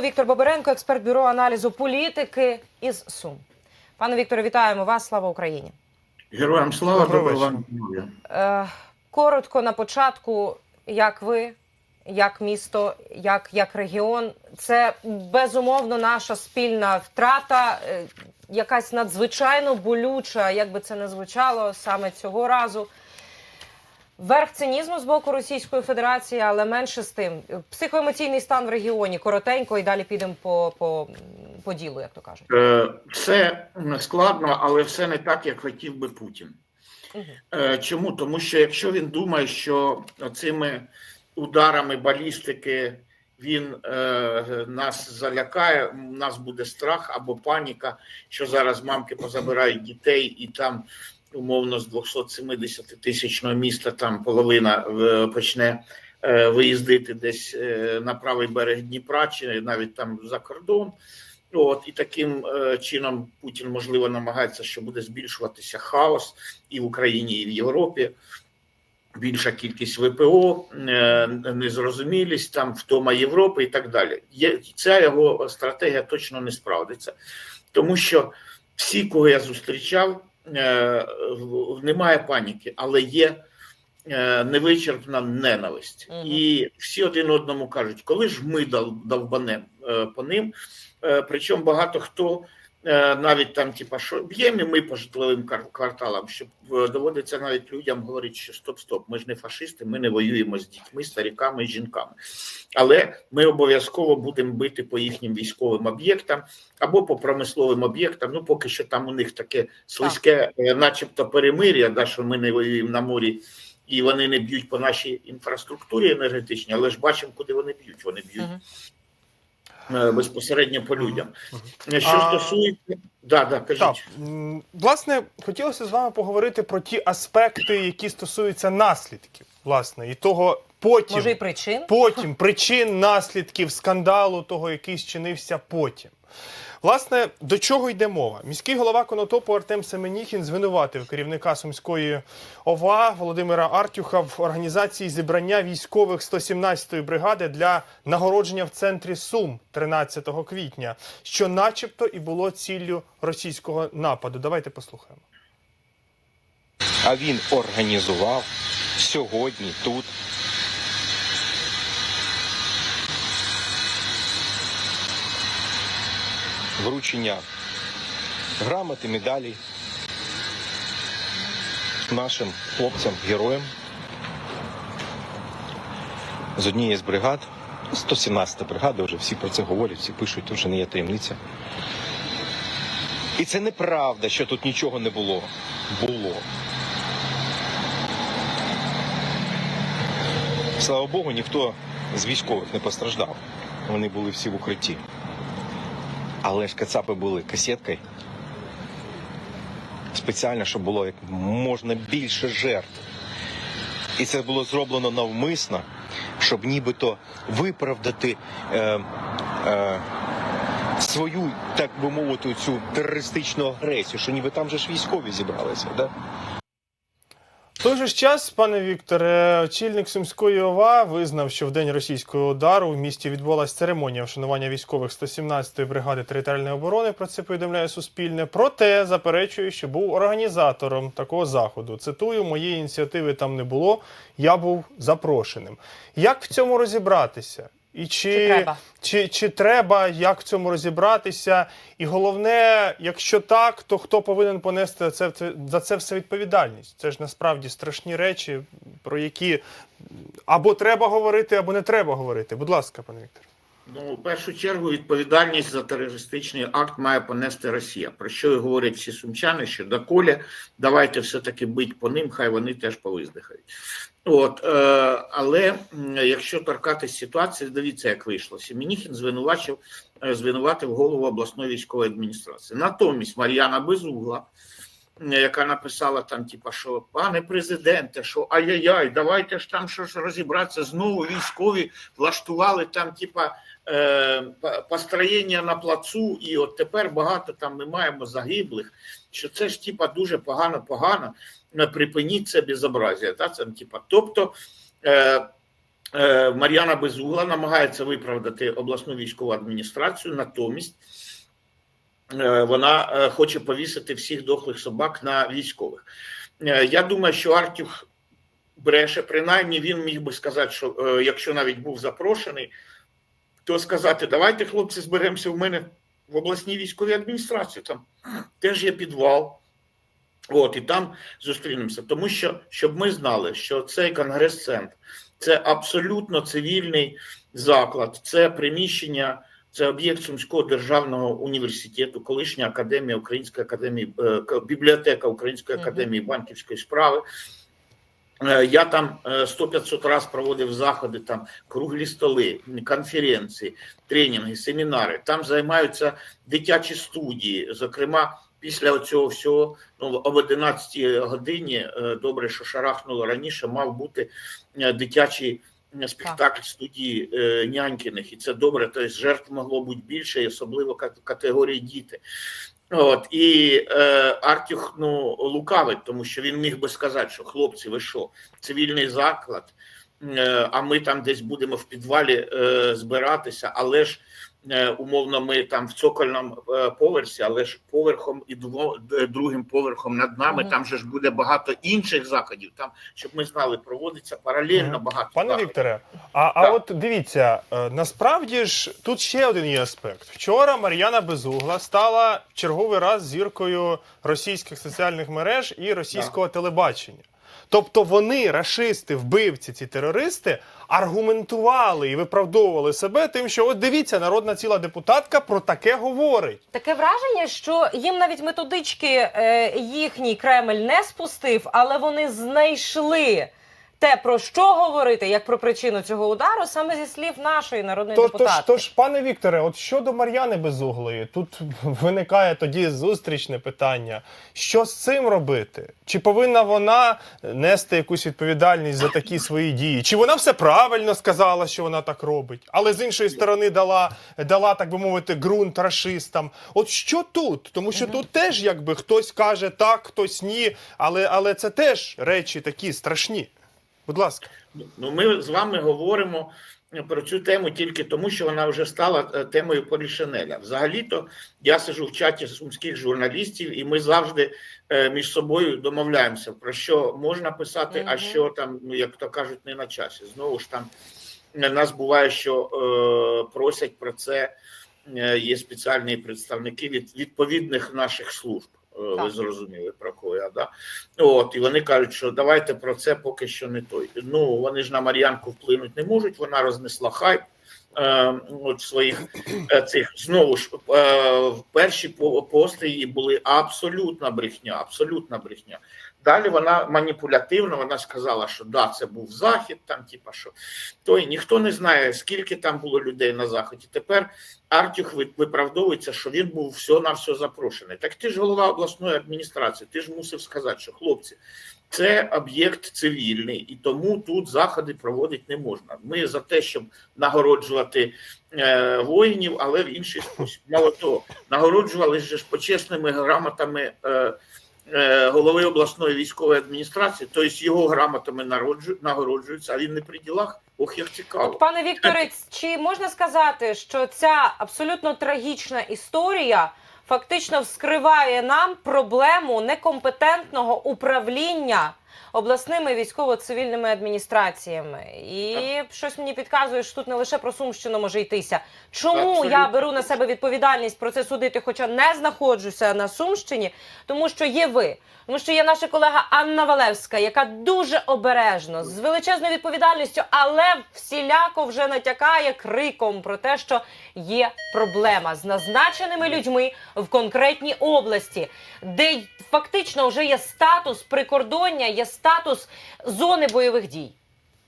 Віктор Боберенко, експерт бюро аналізу політики із Сум. Пане Вікторе, вітаємо вас. Слава Україні. Героям слава, Доброго вам. Е, коротко на початку, як ви, як місто, як, як регіон, це безумовно наша спільна втрата, е, якась надзвичайно болюча, як би це не звучало саме цього разу. Верх цинізму з боку Російської Федерації, але менше з тим. Психоемоційний стан в регіоні коротенько і далі підемо по, по, по ділу, як то кажуть. Е, Все складно, але все не так, як хотів би Путін. Е, Чому? Тому що якщо він думає, що цими ударами балістики він е, нас залякає, у нас буде страх або паніка, що зараз мамки позабирають дітей і там. Умовно з 270 тисячного міста там половина е, почне е, виїздити десь е, на правий берег Дніпра, чи навіть там за кордон. От і таким чином Путін можливо намагається, що буде збільшуватися хаос і в Україні, і в Європі. Більша кількість ВПО, незрозумілість, там втома Європи і так далі. Ця його стратегія точно не справдиться, тому що всі, кого я зустрічав, немає паніки, але є е, невичерпна ненависть. Угу. І всі один одному кажуть, коли ж ми дав, довбанем е, по ним. Е, Причому багато хто е, навіть там, типа, що б'ємо і ми по житловим кварталам, щоб е, доводиться навіть людям говорити, що стоп, стоп, ми ж не фашисти, ми не воюємо з дітьми, старіками і жінками. Але ми обов'язково будемо бити по їхнім військовим об'єктам або по промисловим об'єктам. Ну, поки що там у них таке слизьке, е, начебто перемир'я, да, що ми не воюємо на морі. І вони не б'ють по нашій інфраструктурі енергетичній, але ж бачимо, куди вони б'ють. Вони б'ють Мгм. е, безпосередньо по людям. Мгм. Що стосується, да, да, кажіть. Так, власне, хотілося з вами поговорити про ті аспекти, які стосуються наслідків, власне, і того потім, Може, і причин? потім причин наслідків скандалу, того, який зчинився потім. Власне, до чого йде мова? Міський голова Конотопу Артем Семеніхін звинуватив керівника Сумської ОВА Володимира Артюха в організації зібрання військових 117-ї бригади для нагородження в центрі Сум 13 квітня, що, начебто, і було ціллю російського нападу. Давайте послухаємо. А він організував сьогодні тут. Вручення грамоти, медалей нашим хлопцям, героям з однієї з бригад, 117 бригада, вже всі про це говорять, всі пишуть, то вже не є таємниця. І це неправда, що тут нічого не було. Було. Слава Богу, ніхто з військових не постраждав. Вони були всі в укритті. Але ж кацапи були касеткою. Спеціально, щоб було як можна більше жертв. І це було зроблено навмисно, щоб нібито виправдати е, е, свою, так би мовити, цю терористичну агресію, що ніби там же ж військові зібралися. Да? Той же ж час, пане Вікторе, очільник Сумської ОВА визнав, що в день російського удару в місті відбулася церемонія вшанування військових 117-ї бригади територіальної оборони. Про це повідомляє Суспільне. Проте заперечує, що був організатором такого заходу. Цитую, моєї ініціативи там не було. Я був запрошеним. Як в цьому розібратися? І чи, Чи треба? Чи, чи треба як в цьому розібратися? І головне, якщо так, то хто повинен понести це, це- за це все відповідальність? Це ж насправді страшні речі, про які або треба говорити, або не треба говорити. Будь ласка, пане Віктор. Ну, в першу чергу відповідальність за терористичний акт має понести Росія. Про що і говорять всі сумчани, що доколе давайте все-таки бить по ним, хай вони теж повиздихають. От, е, але якщо торкатись ситуації, дивіться, як вийшло. Сімініхін звинувачив, е, звинуватив голову обласної військової адміністрації. Натомість Мар'яна Безугла, яка написала там, типа, що пане президенте, що ай-яй-яй, давайте ж там щось розібратися. Знову військові влаштували там, типа, е, построєння на плацу, і от тепер багато там ми маємо загиблих. Що це ж типа дуже погано, погано. Е, Припиніть це безобразія. Та? Це, типа, тобто, е, е, Мар'яна Безугла намагається виправдати обласну військову адміністрацію, натомість вона е, хоче повісити всіх дохлих собак на військових. Е, Я думаю, що Артюх бреше, принаймні він міг би сказати, що е, якщо навіть був запрошений, то сказати: давайте, хлопці, зберемося в мене в обласній військовій адміністрації. Там теж є підвал. От і там зустрінемося. Тому що щоб ми знали, що цей конгрес-центр це абсолютно цивільний заклад, це приміщення, це об'єкт Сумського державного університету, колишня академія Української академії, е, бібліотека Української академії банківської справи. Е, Я там 100-500 раз проводив заходи, там круглі столи, конференції, тренінги, семінари. Там займаються дитячі студії. Зокрема, після цього всього, ну об 11 годині, е, добре, що шарахнуло раніше, мав бути е, дитячий е, спектакль студії е, Нянькіних. І це добре, тобто жертв могло бути більше, і особливо категорії діти. От і е, Артюх ну лукавить, тому що він міг би сказати, що хлопці, ви що, цивільний заклад, е, а ми там десь будемо в підвалі е, збиратися, але ж умовно, ми там в цокольному е, поверсі, але ж поверхом і дво, другим поверхом над нами. Мгм. Там же ж буде багато інших заходів. Там щоб ми знали, проводиться паралельно Мгм. багато Пане заходів. Вікторе, а, а от дивіться, е, насправді ж тут ще один є аспект. Вчора Мар'яна Безугла стала черговий раз зіркою російських соціальних мереж і російського телебачення. Тобто вони, рашисти, вбивці, ці терористи, аргументували і виправдовували себе тим, що от дивіться, народна ціла депутатка про таке говорить. Таке враження, що їм навіть методички е, їхній Кремль не спустив, але вони знайшли те, про що говорити, як про причину цього удару, саме зі слів нашої народної То, тож, депутатки. тож, пане Вікторе, от щодо Мар'яни Безуглої, тут виникає тоді зустрічне питання: що з цим робити? Чи повинна вона нести якусь відповідальність за такі свої дії? Чи вона все правильно сказала, що вона так робить, але з іншої сторони дала, дала так би мовити, ґрунт рашистам? От що тут? Тому що тут теж якби хтось каже так, хтось ні, але, але це теж речі такі страшні. Будь ласка. Ну, ми з вами говоримо про цю тему тільки тому, що вона вже стала е, темою Полішинеля. Взагалі-то я сиджу в чаті сумських журналістів, і ми завжди е, між собою домовляємося, про що можна писати, а що там, ну, як то кажуть, не на часі. Знову ж там е, нас буває, що е, просять про це. Є спеціальні представники від відповідних наших служб. Е, Ви зрозуміли про кого я, да? От, і вони кажуть, що давайте про це поки що не той. Ну, вони ж на Мар'янку вплинути не можуть, вона рознесла хайп. Е, от своїх е, цих знову ж е, перші по- пости її були абсолютна брехня, абсолютна брехня. Далі вона маніпулятивно вона сказала, що да, це був захід, там, типа що той ніхто не знає, скільки там було людей на заході. Тепер Артюх виправдовується, що він був все на все запрошений. Так ти ж голова обласної адміністрації, ти ж мусив сказати, що хлопці, це об'єкт цивільний, і тому тут заходи проводити не можна. Ми за те, щоб нагороджувати е, воїнів, але в інший спосіб. Мало того, нагороджували ж почесними грамотами е, голови обласної військової адміністрації, тобто його грамотами нагороджуються, а він не при ділах. Ох, як цікаво. От, пане Вікторе, чи можна сказати, що ця абсолютно трагічна історія фактично вскриває нам проблему некомпетентного управління обласними військово-цивільними адміністраціями? І щось мені підказує, що тут не лише про Сумщину може йтися. Чому Абсолютно. я беру на себе відповідальність про це судити, хоча не знаходжуся на Сумщині, тому що є ви. Тому що є наша колега Анна Валевська, яка дуже обережно, з величезною відповідальністю, але всіляко вже натякає криком про те, що є проблема з назначеними людьми в конкретній області, де фактично вже є статус прикордоння, є статус зони бойових дій.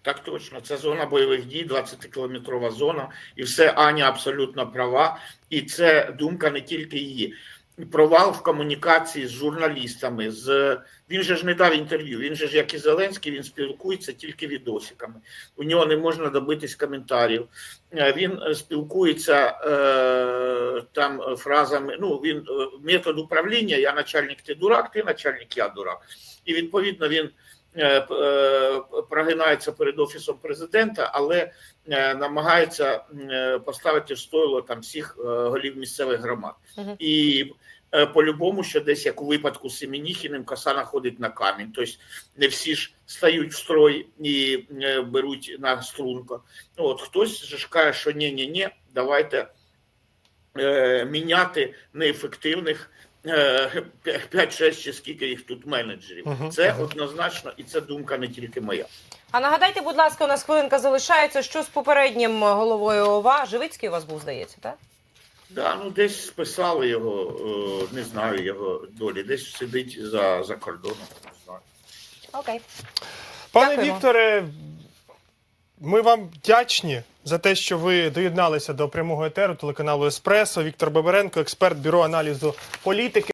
Так точно, це зона бойових дій, 20-кілометрова зона, і все Аня абсолютно права. І це думка не тільки її. Провал в комунікації з журналістами. З він же ж не дав інтерв'ю. Він же ж, як і Зеленський, він спілкується тільки відосиками. У нього не можна добитись коментарів. Е, Він е, спілкується е, там е, фразами. Ну він е, метод управління. Я начальник, ти дурак, ти начальник, я дурак. І відповідно він е, е, прогинається перед офісом президента, але е, намагається поставити в стойло там всіх голів місцевих громад. Мгм. І по-любому, що десь як у випадку з Семеніхіним, коса находить на камінь. Тобто не всі ж стають в строй і беруть на струнку. Ну, От хтось ж каже, що ні, ні, ні, давайте міняти неефективних е, 5-6 чи скільки їх тут менеджерів. Це однозначно, і це думка не тільки моя. А нагадайте, будь ласка, у нас хвилинка залишається. Що з попереднім головою ОВА? Живицький у вас був, здається, так? Да, ну десь списали його, е, не знаю його долі, десь сидить за, за кордоном. Не знаю. Окей. Пане Дякуємо. Вікторе, ми вам вдячні за те, що ви доєдналися до прямого етеру телеканалу Еспресо. Віктор Бабаренко, експерт бюро аналізу політики.